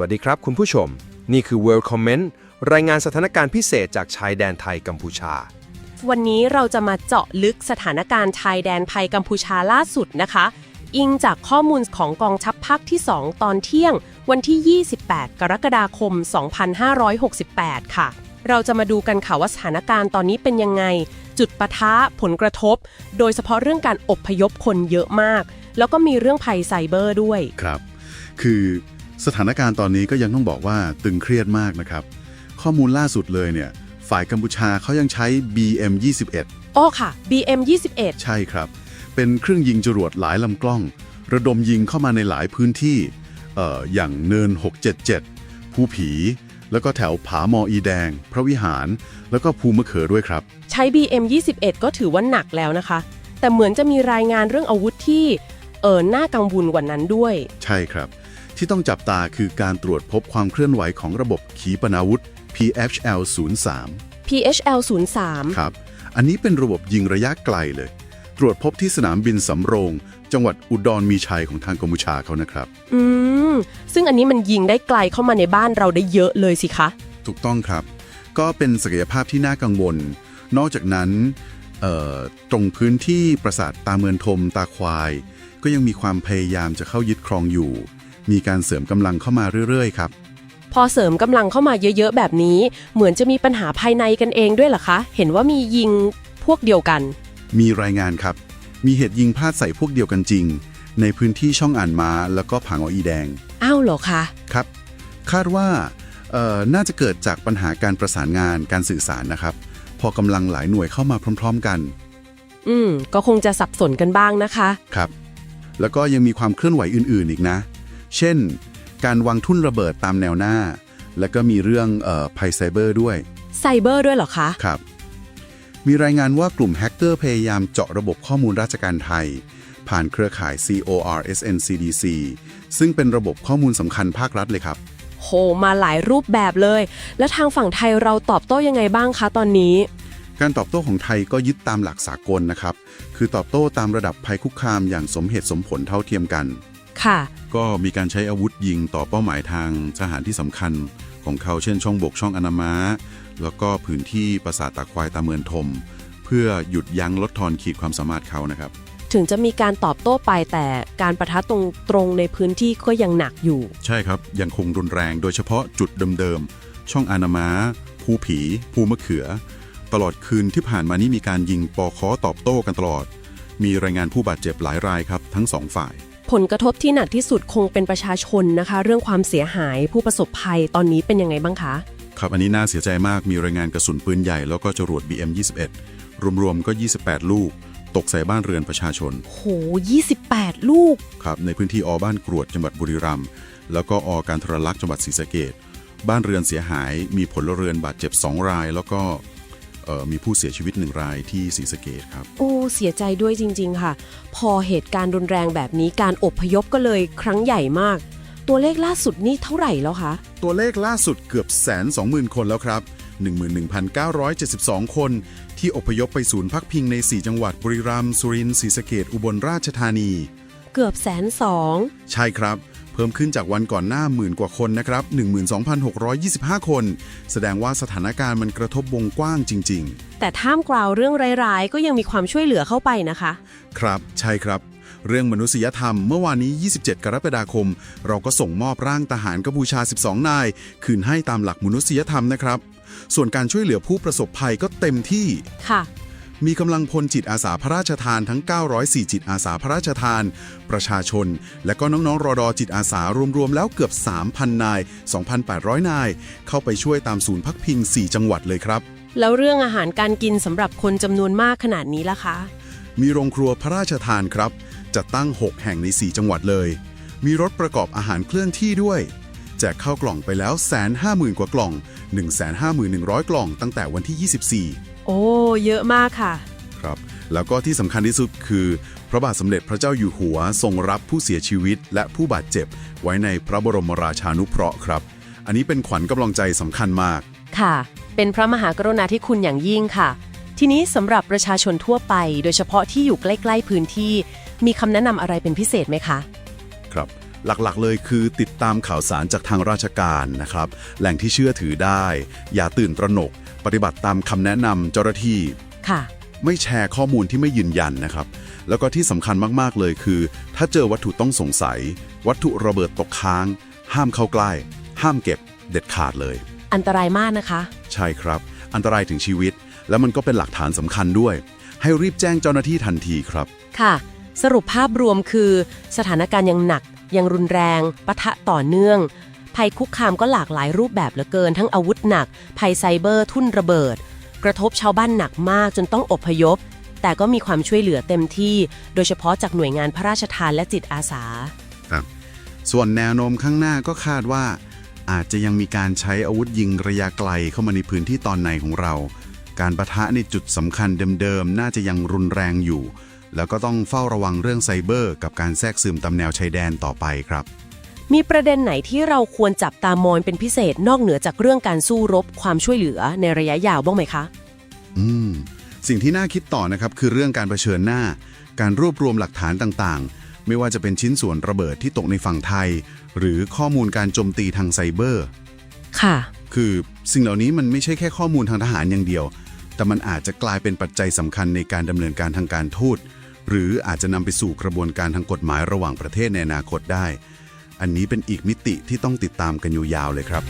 วัสดีครับคุณผู้ชม นี่คือ World Comment รายงานสถานการณ์พิเศษจากชายแดนไทยกัมพูชา วันนี้เราจะมาเจาะลึกสถานการณ์ชายแดนไทยกัมพูชาล่าสุดนะคะ อิงจากข้อมูลของกองทัพภาคที่ 2 ตอนเที่ยง วันที่ 28 กรกฎาคม 2568 ค่ะ เราจะมาดูกันค่ะว่าสถานการณ์ตอนนี้เป็นยังไง จุดปะทะผลกระทบ โดยเฉพาะเรื่องการอบพยพคนเยอะมาก แล้วก็มีเรื่องภัยไซเบอร์ด้วย ครับ คือ สถานการณ์ตอนนี้ก็ยังต้องบอกว่าตึงเครียดมากนะครับ ข้อมูลล่าสุดเลยเนี่ยฝ่ายกัมพูชาเขายังใช้ BM 21อ้อค่ะ BM 21ใช่ครับ เป็นเครื่องยิงจรวดหลายลำกล้อง ระดมยิงเข้ามาในหลายพื้นที่เอ่ออย่างเนิน 677 ภูผี แล้วก็แถวผาหมออีแดง พระวิหาร แล้วก็ภูมะเขือด้วยครับ ใช้ BM 21ก็ถือว่าหนักแล้วนะคะ แต่เหมือนจะมีรายงานเรื่องอาวุธที่เออน่ากังวลกว่านั้นด้วย ใช่ครับ ที่ต้องจับตาคือการตรวจพบความเคลื่อนไหวของระบบขีปนาวุธ PHL 03 PHL 03ครับ อันนี้เป็นระบบยิงระยะไกลเลย ตรวจพบที่สนามบินสำโรง จังหวัดอุดรมีชัยของทางกัมพูชาเขานะครับ อืม ซึ่งอันนี้มันยิงได้ไกลเข้ามาในบ้านเราได้เยอะเลยสิคะ ถูกต้องครับ ก็เป็นศักยภาพที่น่ากังวล นอกจากนั้นเอ่อตรงพื้นที่ปราสาทตาเมือนทมตาควาย ก็ยังมีความพยายามจะเข้ายึดครองอยู่ มีการเสริมกำลังเข้ามาเรื่อยๆครับ พอเสริมกำลังเข้ามาเยอะๆ แบบนี้ เหมือนจะมีปัญหาภายในกันเองด้วยเหรอคะ เห็นว่ามียิงพวกเดียวกัน มีรายงานครับ มีเหตุยิงพลาดใส่พวกเดียวกันจริง ในพื้นที่ช่องอ่านม้าแล้วก็ผางออีแดง อ้าวเหรอคะ ครับ คาดว่าเอ่อน่าจะเกิดจากปัญหาการประสานงานการสื่อสารนะครับ พอกำลังหลายหน่วยเข้ามาพร้อม ๆ กันอืม ก็คงจะสับสนกันบ้างนะคะ ครับ แล้วก็ยังมีความเคลื่อนไหวอื่นๆอีกนะ เช่น การวางทุ่นระเบิดตามแนวหน้า แล้วก็มีเรื่องเอ่อภัยไซเบอร์ด้วย ไซเบอร์ด้วยเหรอคะ ครับ มีรายงานว่ากลุ่มแฮกเกอร์พยายามเจาะระบบข้อมูลราชการไทย ผ่านเครือข่าย CORSN CDC ซึ่งเป็นระบบข้อมูลสำคัญภาครัฐเลยครับ โห มาหลายรูปแบบเลย แล้วทางฝั่งไทยเราตอบโต้ยังไงบ้างคะตอนนี้การตอบโต้ของไทยก็ยึดตามหลักสากลนะครับ คือตอบโต้ตามระดับภัยคุกคามอย่างสมเหตุสมผลเท่าเทียมกัน ค่ะ ก็มีการใช้อาวุธยิงต่อเป้าหมายทางทหารที่สำคัญของเขาเช่นช่องบกช่องอนามาแล้วก็พื้นที่ปราสาทตาควายตาเมือนทม เพื่อหยุดยั้งลดทอนขีดความสามารถเขานะครับ ถึงจะมีการตอบโต้ไปแต่การประทะตรงตรงในพื้นที่ก็ยังหนักอยู่ ใช่ครับ ยังคงรุนแรงโดยเฉพาะจุดเดิมๆ ช่องอานามาภูผี ภูมะเขือ ตลอดคืนที่ผ่านมานี้มีการยิงปอคอตอบโต้กันตลอด มีรายงานผู้บาดเจ็บหลายรายครับทั้งสองฝ่าย ผลกระทบที่หนักที่สุดคงเป็นประชาชนนะคะ เรื่องความเสียหายผู้ประสบภัยตอนนี้เป็นยังไงบ้างคะ ครับอันนี้น่าเสียใจมากมีรายงานกระสุนปืนใหญ่แล้วก็จรวด BM21 รวมๆก็ 28 ลูก ตกใส่บ้านเรือนประชาชนโห 28 ลูก ครับในพื้นที่อบ้านกรวดจังหวัดบุรีรัมย์แล้วก็อการทรลักษณ์จังหวัดศรีสะเกดบ้านเรือนเสียหายมีผลเรือนบาดเจ็บ 2 ราย แล้วก็เอ่อมีผู้เสียชีวิต1รายที่ศรีสะเกดครับ โอ้เสียใจด้วยจริง ๆ ค่ะ พอเหตุการณ์รุนแรงแบบนี้การอบพยพก็เลยครั้งใหญ่มาก ตัวเลขล่าสุดนี่เท่าไหร่แล้วคะ ตัวเลขล่าสุดเกือบแสนสองหมื่นคนแล้วครับ 11,972 คน ที่อพยพไปศูนย์พักพิงใน 4 จังหวัดบุรีรัมย์สุรินทร์ศรีสะเกดอุบลราชธานี เกือบแสนสอง ใช่ครับเพิ่มขึ้นจากวันก่อนหน้าหมื่นกว่าคนนะครับ 12,625 คน แสดงว่าสถานการณ์มันกระทบวงกว้างจริงแต่ท่ามกลางเรื่องร้ายๆ ก็ยังมีความช่วยเหลือเข้าไปนะคะๆครับใช่ครับ เรื่องมนุษยธรรมเมื่อวานนี้ 27 กรกฎาคม เราก็ส่งมอบร่างทหารกัมพูชา 12 นาย คืนให้ตามหลักมนุษยธรรมนะครับ ส่วนการช่วยเหลือผู้ประสบภัยก็เต็มที่ค่ะ มีกำลังพลจิตอาสาพระราชทานทั้ง 904 จิตอาสาพระราชทาน ประชาชน และก็น้องๆรอดอจิตอาสารวมๆ แล้วเกือบ 3,000 นาย 2,800 นาย เข้าไปช่วยตามศูนย์พักพิง 4 จังหวัดเลยครับ แล้วเรื่องอาหารการกินสำหรับคนจำนวนมากขนาดนี้ล่ะคะ มีโรงครัวพระราชทานครับ จัดตั้ง 6 แห่งใน 4 จังหวัดเลย มีรถประกอบอาหารเคลื่อนที่ด้วยแจกข้าวกล่องไปแล้วแสนห้าหมื่นกว่ากล่อง 151,100 กล่องตั้งแต่วันที่ 24โอ้เยอะมากค่ะ ครับ แล้วก็ที่สำคัญที่สุดคือ พระบาทสมเด็จพระเจ้าอยู่หัวทรงรับผู้เสียชีวิต และผู้บาดเจ็บ ไว้ในพระบรมราชานุเคราะห์ครับ อันนี้เป็นขวัญกำลังใจสำคัญมาก ค่ะ เป็นพระมหากรุณาธิคุณอย่างยิ่งค่ะ ทีนี้สำหรับประชาชนทั่วไป โดยเฉพาะที่อยู่ใกล้ ๆ พื้นที่ มีคำแนะนำอะไรเป็นพิเศษไหมคะ ครับ หลักๆ เลยคือติดตามข่าวสารจากทางราชการนะครับ แหล่งที่เชื่อถือได้ อย่าตื่นตระหนก ปฏิบัติตามคำแนะนำเจ้าหน้าที่ ค่ะ ไม่แชร์ข้อมูลที่ไม่ยืนยันนะครับ แล้วก็ที่สำคัญมากๆเลยคือ ถ้าเจอวัตถุต้องสงสัย วัตถุระเบิดตกค้าง ห้ามเข้าใกล้ ห้ามเก็บ เด็ดขาดเลย อันตรายมากนะคะ ใช่ครับ อันตรายถึงชีวิต แล้วมันก็เป็นหลักฐานสำคัญด้วย ให้รีบแจ้งเจ้าหน้าที่ทันทีครับ ค่ะ สรุปภาพรวมคือ สถานการณ์ยังหนัก ยังรุนแรงปะทะต่อเนื่อง ภัยคุกคามก็หลากหลายรูปแบบเหลือเกิน ทั้งอาวุธหนัก ภัยไซเบอร์ ทุ่นระเบิด กระทบชาวบ้านหนักมากจนต้องอพยพ แต่ก็มีความช่วยเหลือเต็มที่ โดยเฉพาะจากหน่วยงานพระราชทานและจิตอาสา ครับ ส่วนแนวโน้มข้างหน้าก็คาดว่า อาจจะยังมีการใช้อาวุธยิงระยะไกลเข้ามาในพื้นที่ตอนในของเรา การประทะในจุดสำคัญเดิมๆน่าจะยังรุนแรงอยู่ แล้วก็ต้องเฝ้าระวังเรื่องไซเบอร์ กับการแทรกซึมตามแนวชายแดนต่อไปครับ มีประเด็นไหนที่เราควรจับตามองเป็นพิเศษนอกเหนือจากเรื่องการสู้รบความช่วยเหลือในระยะยาวบ้างไหมคะ อืม สิ่งที่น่าคิดต่อนะครับคือเรื่องการเผชิญหน้า การรวบรวมหลักฐานต่างๆ ไม่ว่าจะเป็นชิ้นส่วนระเบิดที่ตกในฝั่งไทย หรือข้อมูลการโจมตีทางไซเบอร์ ค่ะ คือสิ่งเหล่านี้มันไม่ใช่แค่ข้อมูลทางทหารอย่างเดียว แต่มันอาจจะกลายเป็นปัจจัยสำคัญในการดำเนินการทางการทูตหรืออาจจะนำไปสู่กระบวนการทางกฎหมายระหว่างประเทศในอนาคตได้ อันนี้เป็นอีกมิติที่ต้องติดตามกันอยู่ยาวเลยครับ